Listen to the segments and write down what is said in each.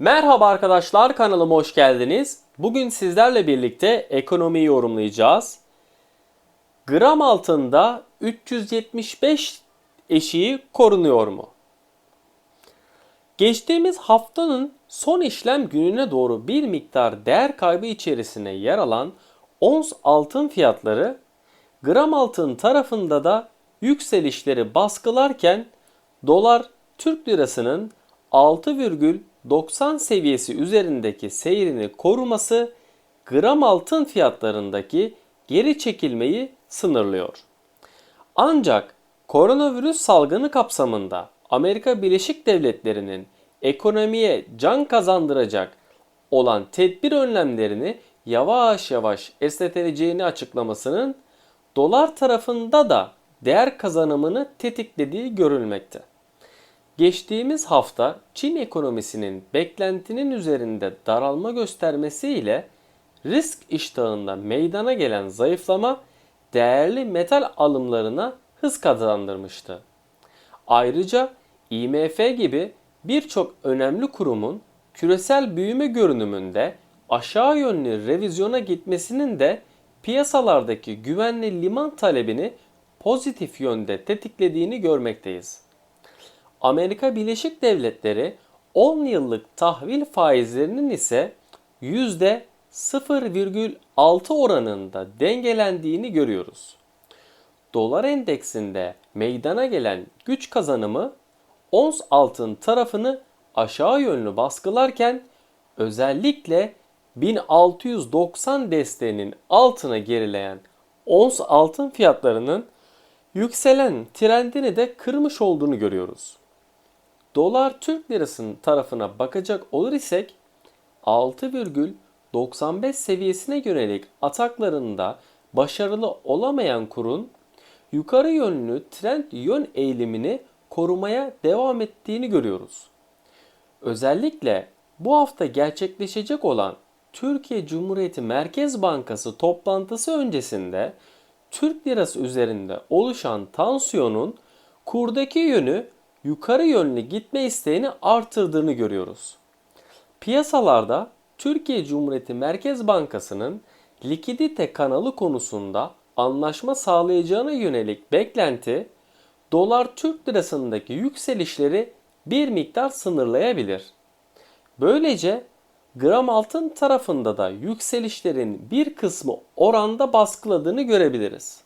Merhaba arkadaşlar kanalıma hoş geldiniz. Bugün sizlerle birlikte ekonomiyi yorumlayacağız. Gram altında 375 eşiği korunuyor mu? Geçtiğimiz haftanın son işlem gününe doğru bir miktar değer kaybı içerisine yer alan ons altın fiyatları gram altın tarafında da yükselişleri baskılarken dolar Türk lirasının 6,90 seviyesi üzerindeki seyrini koruması gram altın fiyatlarındaki geri çekilmeyi sınırlıyor. Ancak koronavirüs salgını kapsamında Amerika Birleşik Devletleri'nin ekonomiye can kazandıracak olan tedbir önlemlerini yavaş yavaş esnetileceğini açıklamasının dolar tarafında da değer kazanımını tetiklediği görülmekte. Geçtiğimiz hafta Çin ekonomisinin beklentinin üzerinde daralma göstermesiyle risk iştahında meydana gelen zayıflama değerli metal alımlarına hız kazandırmıştı. Ayrıca IMF gibi birçok önemli kurumun küresel büyüme görünümünde aşağı yönlü revizyona gitmesinin de piyasalardaki güvenli liman talebini pozitif yönde tetiklediğini görmekteyiz. Amerika Birleşik Devletleri 10 yıllık tahvil faizlerinin ise %0,6 oranında dengelendiğini görüyoruz. Dolar endeksinde meydana gelen güç kazanımı ons altın tarafını aşağı yönlü baskılarken özellikle 1690 desteğinin altına gerileyen ons altın fiyatlarının yükselen trendini de kırmış olduğunu görüyoruz. Dolar Türk lirasının tarafına bakacak olur isek 6,95 seviyesine yönelik ataklarında başarılı olamayan kurun yukarı yönlü trend yön eğilimini korumaya devam ettiğini görüyoruz. Özellikle bu hafta gerçekleşecek olan Türkiye Cumhuriyeti Merkez Bankası toplantısı öncesinde Türk lirası üzerinde oluşan tansiyonun kurdaki yönü yukarı yönlü gitme isteğini artırdığını görüyoruz. Piyasalarda Türkiye Cumhuriyeti Merkez Bankası'nın likidite kanalı konusunda anlaşma sağlayacağına yönelik beklenti dolar Türk lirasındaki yükselişleri bir miktar sınırlayabilir. Böylece gram altın tarafında da yükselişlerin bir kısmı oranda baskıladığını görebiliriz.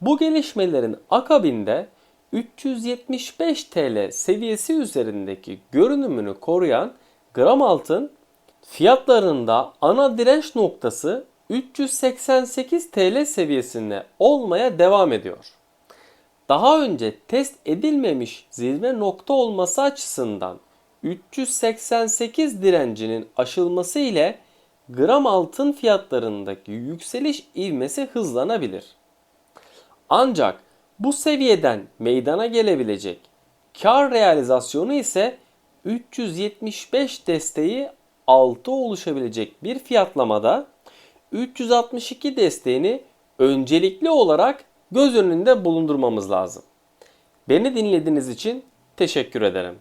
Bu gelişmelerin akabinde 375 TL seviyesi üzerindeki görünümünü koruyan gram altın fiyatlarında ana direnç noktası 388 TL seviyesinde olmaya devam ediyor. Daha önce test edilmemiş zirve nokta olması açısından 388 direncinin aşılması ile gram altın fiyatlarındaki yükseliş ivmesi hızlanabilir. Ancak bu seviyeden meydana gelebilecek kar realizasyonu ise 375 desteği 6 oluşabilecek bir fiyatlamada 362 desteğini öncelikli olarak göz önünde bulundurmamız lazım. Beni dinlediğiniz için teşekkür ederim.